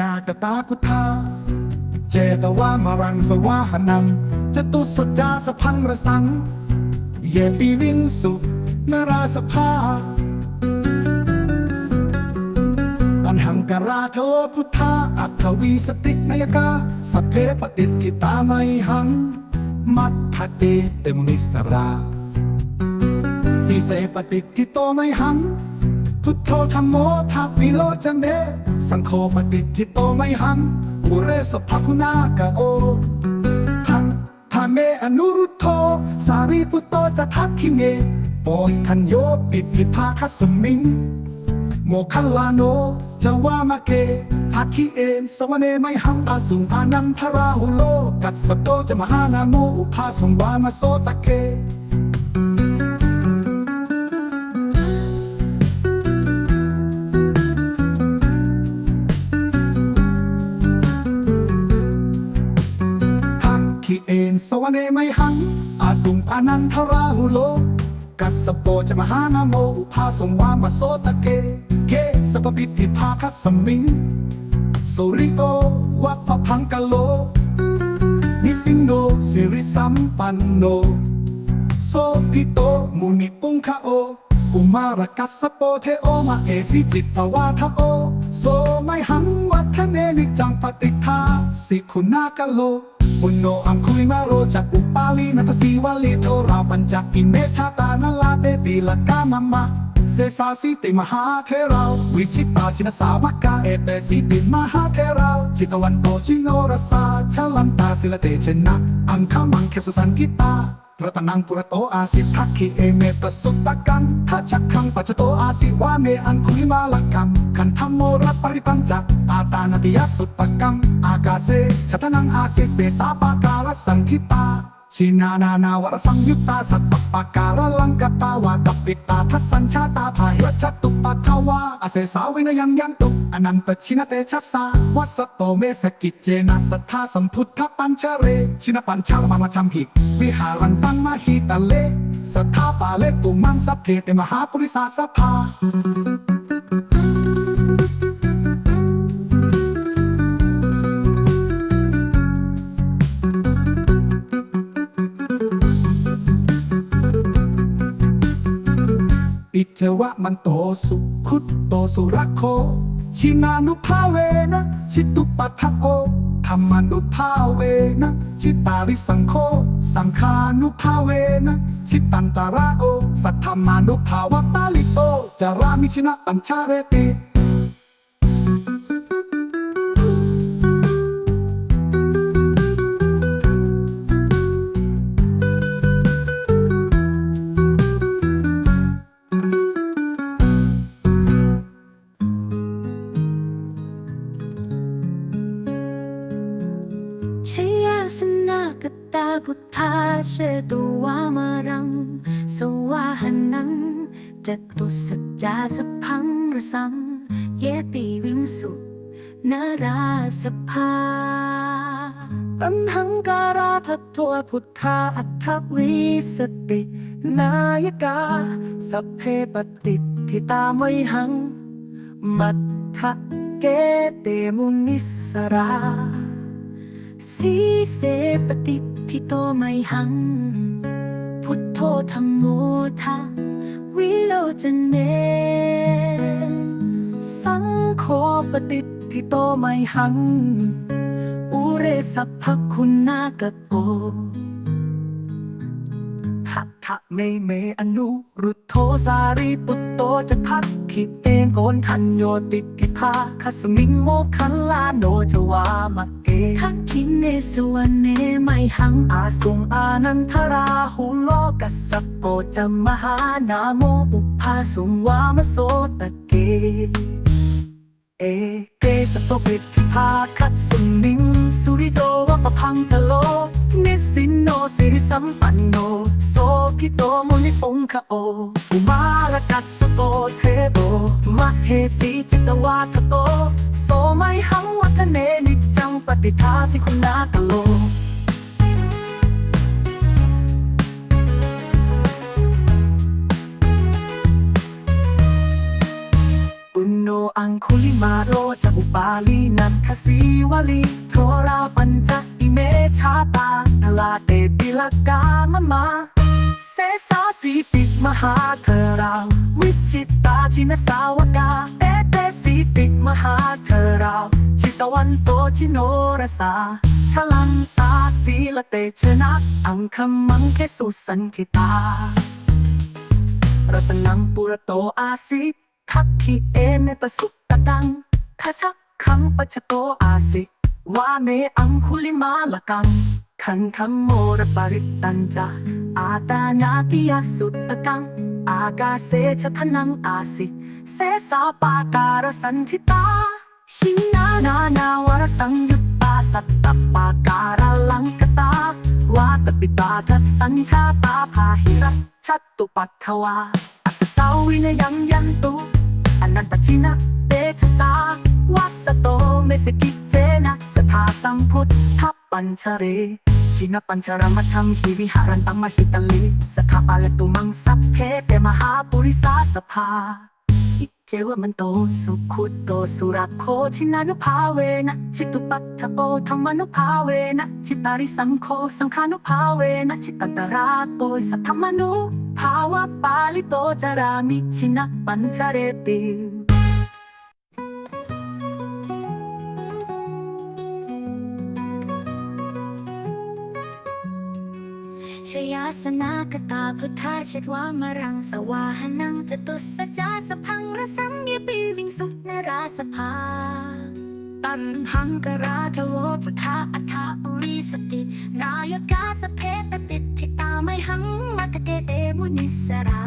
นากตาพุทธา เจตวามารังสวาหนังจตุสจาสพังระสัง เยปีวิงสุนราสภาอันหังการาโทพุทธา อัตวีสตินายกาสเพปฏิทิตาไมหัง มัทธเตเตมุนิสราสีเสปฏิทิโตไมหัง พุทโธธรรมโมทัพวิโลจันเดสังโฆปฏิทิโตไมหังอุเรสภคุณากะโอทังทาเมอนุรุตโธสารีปุตโตจะทักขิเงโปยทันโยปิติภาคัสมิง โมคัลลาโนจะว่ามาเกทักขิเอนสวเนไมหังอาสุงอานันทราหุโล กัสสโตจะมหานาโมอุภาสงวามาโสตะเก ทิเอนสวเนไมหัง อาสุงอานันทราหุโล กัสโปจะมหานาโมอุภาสงวามาโสตะเก เกสปปิติภาคัสมิงสุริโตวัปพังกะโล นิสิงโนสิริสัมปันโน โสพิโตมุนิปุงคะโอ อุมารกัสโปเทโอมาเอสิจิตตวาทโอ โสไม่หังวัฒเนนิจังปฏิทาสิคุณากะโลปุณโนอังคุยมาโรจากอุปาลีนัตสีวลีโทราปัญจกินเมชาตานลาเตปีละกามามะเสสาสิติมหาเทราวิชิตาชินสาวกาเอเตสิติมหาเทราจิตวันโตจิโนรสาชลันตาศิลเตชนะ อังคามังเคสุสันกิตา ระตนังปุระโตอาสิทักขิเอเมตสุตตะกังทัชักขังปัจจโตอาสิวาเมอันคุลิมาลักกังขันธรรมโมรัปริปัญจักอาตานติยสุตตะกังอากาเซชะตนังอาสิเสสาปาการสังคิตา ชินานานาวรสังยุตตาสัตตปปาการลังกตาวาตปิตาทัสัญชาตาภาหิวัชตุปัทวาอาเสสาวินยังยันตุอนันตชินเตชัสาวัสโตเมสกิจเจนะสัทธาสัมพุทธปัญชเร ชินปัญชามามชัมหิวิหารันตังมหิตะเลสัทธาปาเลตุมังสัพเพเตมหาปุริสาสัพพา เทวะมันโตสุขุตโตสุรักโค ชินานุภาเวนะชิตุปัฏฐโอธรรมานุภาเวนะชิตาริสังโฆสังขานุภาเวนะชิตันตระโอ สัทธรรมานุภาวะตาลิโตจารามิชนะปัญชาเรติ จตุสัจจาสพังรสัง เยปีวิงสุนาราสภา ตัณหังการาทัตตัวพุทธาอัตถวิสติ นายกา สัพเพปฏิทิตาไมหัง มัทธเกเตมุนิสราสีเสปฏิทิโตไมหัง พุทโธธรรมโมทะ วิโลจเนสังโฆปฏิทิโตไมหัง อุเรสัพพคุณากะโป หัตถะเมเมอนุรุตโทสารีปุตโตจะทักขิเตนโกนทันโยติกิภาคัสมิงโมคันลาโนจวามะเกทักขินเนสวรเนไมหังอาสุงอานันทราหุโลกัสสปโปจมหานาโมอุปาสุงวามโสตะเก เอเกสโตปิทิภาคัสุนิงสุริโดวะปพังตะโลนิสินโนสิริสัมปันโน โสพิโตมุนิปุงคะโออุมาลกัสสโตเทโบมเหสีจิตวาทโต โสไมหังวัฒเนนิจังปฏิทาสิคุณากะโลอุณโนอังคุลิมาโรจากอุปาลีนันทศีวลีโทราปัญจอิเมชาตาลาเตติลกามะมา เสสาสีปิมหาเธอราววิจิตตาชินสาวกาเอเตสีปิมหาเธอราวชิตวันโตชิโนรสาชลันตาสีละเตชนะอังคมังเคสุสันทิตารัตนังปุระโตอาสิทักขิเอเมปสุตตะกังทาชักขังปัจจโตอาสิวาเมอังคุลิมาลกังขันธโมระปริตตันจา อาตานาติยสุตตะกัง อากาเสชะทนังอาสิ เสสาปาการสันทิตา ชินนานานาวรสังยุตตาสัตตปาการลังกตาวาตปิตาทสัญชาตาพาหิรัชัตตุปัทถวาอัสสาวินยังยันตุอนันตชินะเตชะสาวัสโตเมสกิเจนะสทาสัมพุทธ ปัญชเรชินปัญชรมชังหิวิหารันตังมหิตลีสถาปาลตุมังสัพเพเตมหาปุริสาสภาอิเจวมันโตสุขุตโตสุรักโคชินานุภาเวนะจิตุปัฏฐโปธรรมานุภาเวนะจิตาริสังโฆสังฆานุภาเวนะจิตตตราโตยสัทธรรมานุภาวะปาลิโตจารามิชินปัญจเรติ สนากตาพุทธาเชตวามรังสวาหนังจตุสจาสพังรสังยปีวิงสุนราสภา ตันหังกราทโวพุทธาอัฏฐาอุริสติ นายกาสเพตติทิตาไมหังมัตเกเตมุนิสรา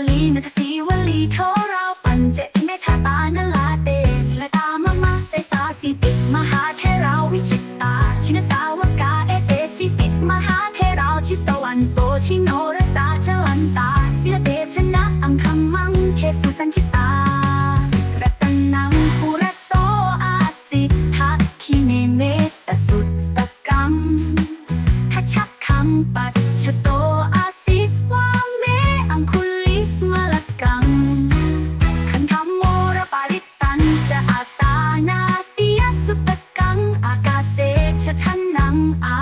อุปาลีนัทสีะทั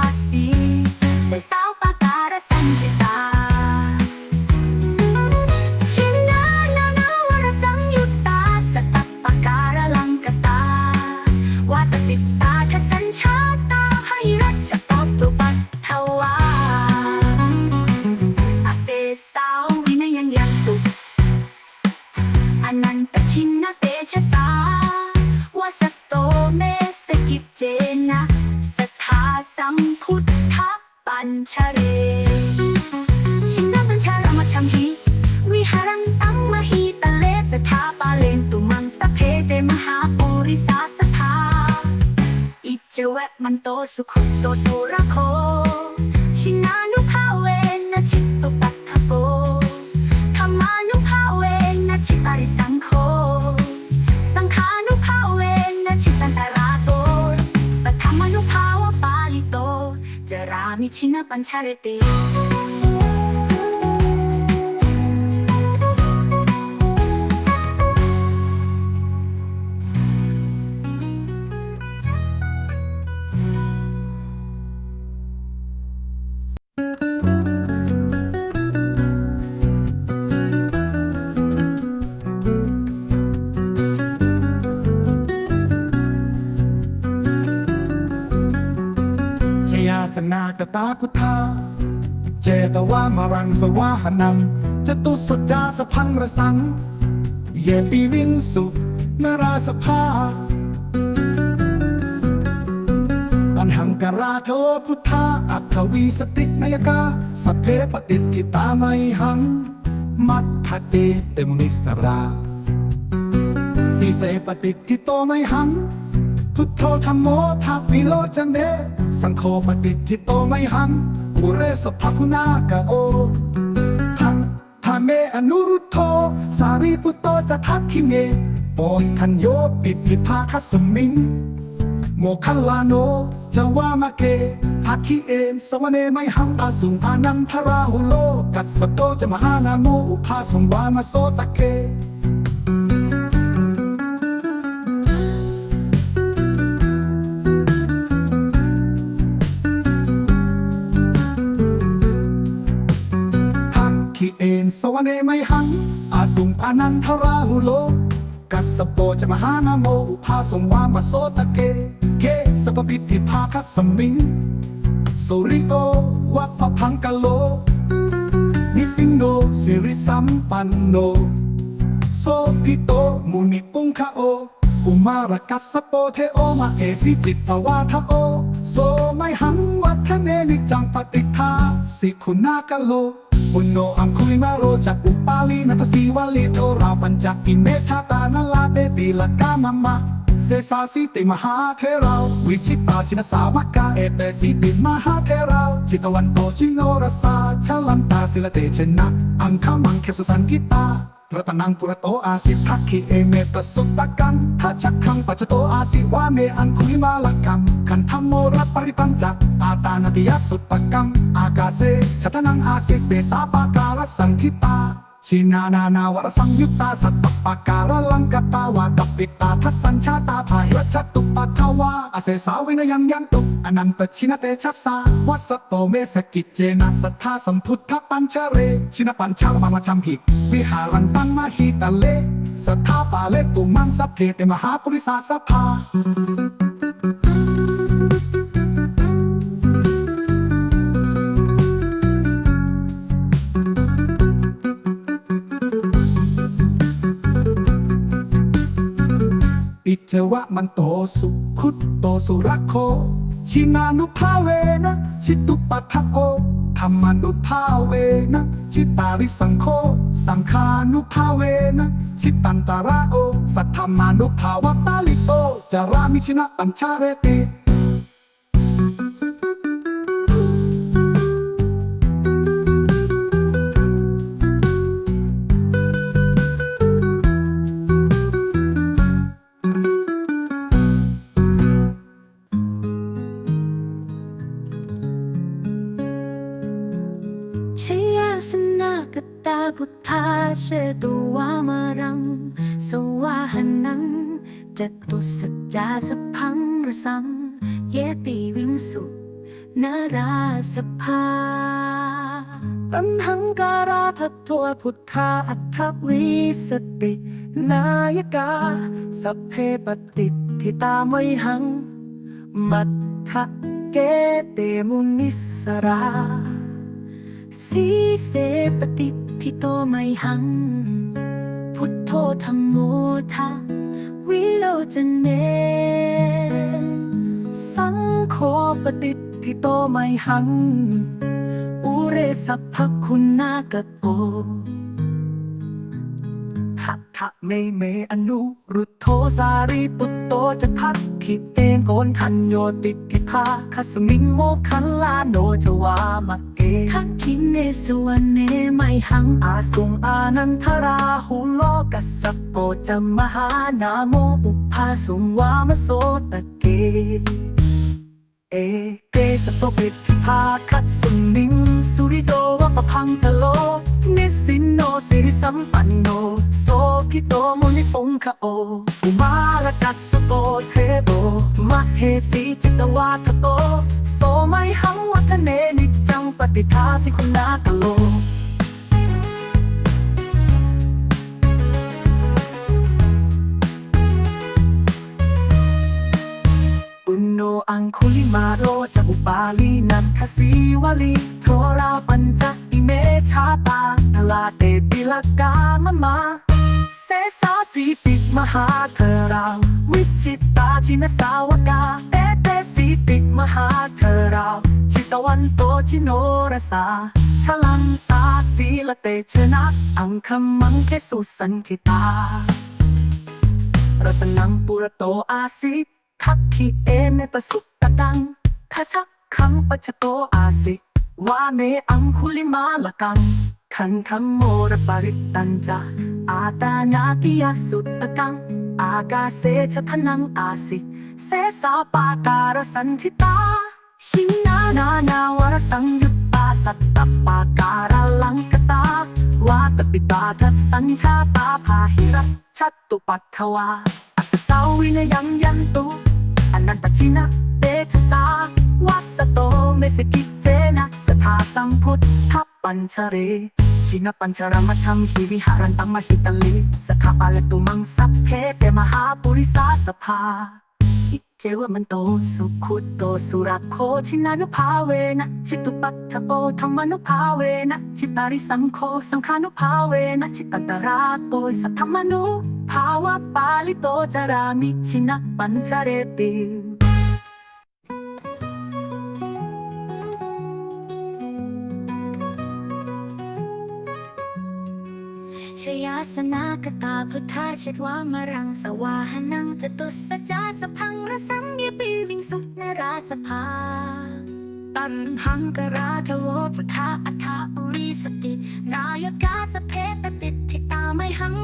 สุขุโตสุรโค ชินานุภาเวนะชิตตุปัฏฐโปธรรมานุภาเวนะชิตาริสังโฆสังขานุภาเวนะชิตันตราโตสัทธรรมานุภาวะปาลิโต จะรามิชินะปัญชารติ สนากตาพุทธา เจตวามารังสวาหนังจตุสจาสพังระสัง เยปีวิงสุนราสภาอันหังการาโทพุทธา อัตวีสตินายกาสัพเพปฏิทิตาไมหัง มัทธเตเตมุนิสราสีเสปฏิทิโตไมหัง พุทโธธรรมโมทัพวิโลจันเดสังโฆปฏิทิโตไมหังอุเรสภคุณากะโอทังทาเมอนุรุตโธสารีปุตโตจะทักขิเมโปยทันโยปิติภาคัสมิงโมคัลลาโนจะว่ามาเกทักขิเอมสวเนไมหังอาสุงอานันทราหุโล กัสสโตจะมหานาโมอุภาสงวามาโสตะเก ทักขิเอนสวเนไมหัง อาสุงอานันทราหุโล กัสโปจะมหานาโมอุภาสงวามาโสตะเก เกสปปิธิภาคัสมิงสุริโตวัปพังกะโล นิสิงโนสิริสัมปันโน โสพิโตมุนิปุงคะโออุมารกัสโปเทโอมาเอสิจิตตวาทโอ โสไมหังวัฒเนนิจังปฏิทาสิคุณากะโล ปุณโนอังคุลิมาโรจากอุปาลีนัทสีวลีโทราปัญจกิเมชาตานาลาเตตีลกามามะเซซาสิติมหาเทราวิชิตาชินสามกาเอเตสิติมหาเทราจิตวันโตจิโนรสาชลันตาศิลเตชนะ อังคามังเคสุสันกิตา รตนังปุระโตอาสิทักขิเอเมตสุตตะกังทัชชักขังปัจจโตอาสิวาเมอันคุลิมาลกังขันธโมรัปริปัญจักอาตานติยสุตตะกังอากาเซชัตนังอาสิเสสาปาการสังคิตา ชินานานาวรสังยุตตาสัตตปปาการลังกตาวาตปิตาทัสสัญชาตาภายรัชตุปัทวาอาเสสาวินยังยันตุอนันตชินเตชัสาวัสตโตเมสกิจเจนะสัทธาสัมพุทธปัญชเร ชินปัญชามามาชัมหิวิหารันตังมหิตะเล สัทธาปาเลตุมังสัพเพเตมหาปุริสาสัพพา วะมันโตสุขุตโตสุรักโค ชินานุภาเวนะชิตุปัทโอธรรมานุภาเวนะชิตาริสังโค สังคานุภาเวนะชิตันตระโอ สัทธรรมานุภาวะตาลิโตจารามิชินะปัญชาเรติ จจาสพังระสัง เยปีวิงสุนาราสภาตัณหังการาทัตตัวพุทธาอัตถวิสติ นายกาสัพเพปฏิทิตาไมหัง มัทธเกเตมุนิสราสีเสปฏิทิโตไมหัง พุทโธธรรมโมทะ วิโลจเนสังโฆปฏิทิโตไมหัง อุเรสัพพคุณากะโป หัตถะเมเมอนุรุตโทสารีปุตโตจะทักขิเตมโกนทันโยติกิภาคัสมิงโมคันลาโนจวามะเกทักขินเนสวเนไมหังอาสุงอานันทราหุโลกัสปโปจมหานาโมอุปาสุงวามโสตะเก เอเกสปปริทธิภาคัสุนิงสุริโดวปพังตะโล นิสินโนสิริสัมปันโน โสพิโตมุนิฟงคาโออุมาลกัสสโตเทโบมเฮสีจิตวาทโต โสไมหังวัฒเนนิจังปฏิทาสิคุณากโล อังคุลิมาโรจะอุปาลีนันทศีวลีโทราปัญจอิเมชาตานาลาเตปิลกามมาเสสาสีปิดมหาเธอราวิจิตตาชินสาวกาเตเตสีปิดมหาเธอราชิตวันโตชิโนรสาชลันตาสีละเตชนะอังคมังเคสุสันทิตารัตนังปุระโตอาสิ คักขีเอเมปะสุตตะดังทาชักคังปัจจโตอาสิวาเมอังคุลิมาละกังขันคัมโมระปริตตันจาอาตานาติยสุตตะกัง อากาเสชะทนังอาสิเสสาปาการสันทิตา ชินนานานาวรสังยุตตาสัตตปาการลังกตาวาตปิตาทัสสัญชาตาพาหิรัชตุปัทวา อัสสาวินยังยันตุ นันตชินะเตชะสาวัสโตเมสกิเจนะสทาสัมพุทธปัญชเรชินปัญชรมชัมหิวิหารันตังมหิตลิสขาปาลตุมังสัพเพเตมหาปุริสาสภาอิเจวมันโตสุขุตโตสุรักโคชินานุภาเวนะจิตุปัฏฐโปธรรมานุภาเวนะจิตาริสังโฆสังฆานุภาเวนะจิตตตราโตยสัทธรรมนุ ภาวะปาลิโตจารามิชินะปัญจเรติชยาสนากตาพุทธาเชตวามรังสวาหนังจตุสจจาสพังรสังเยปีวิงสุนราสภาตันหังกราทโวพุทธาอัฏฐาอุริสติ นายกาสเพตติทิตาไมหัง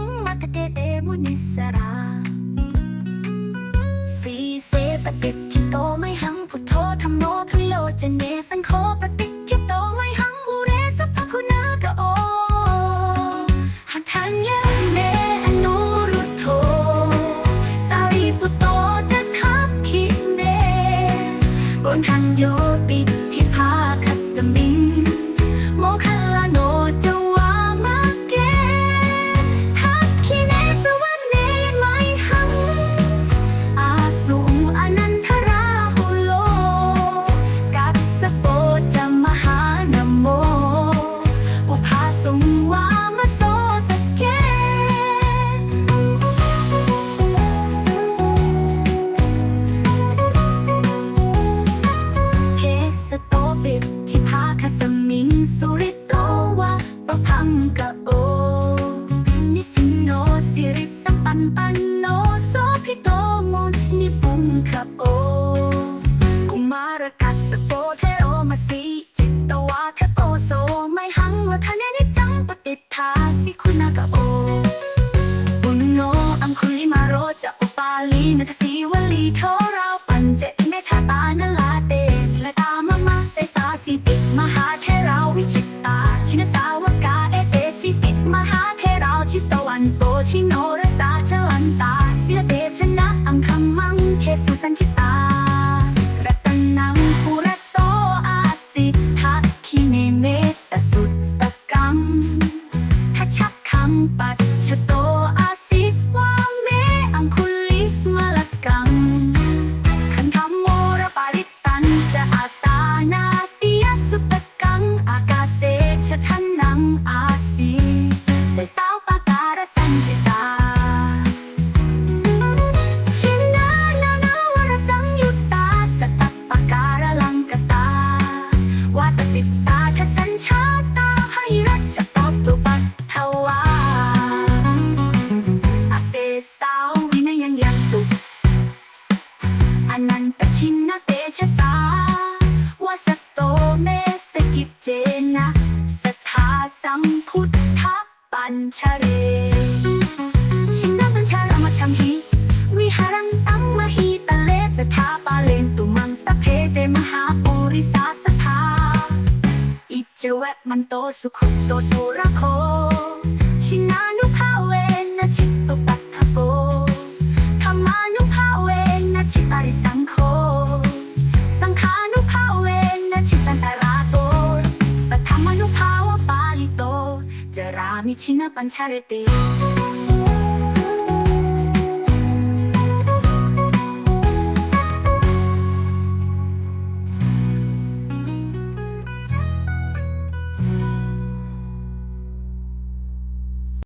ปาลีนัทสีวลีโทร ตสุขุโตสุระโค ชินานุภาเวนะชิตตุปัฏฐโกธรรมานุภาเวนะชิตาริสังโฆสังขานุภาเวนะชิตันตราโตสัทธรรมานุภาวะปาลิโต จะรามิชินะปัญชาเรติ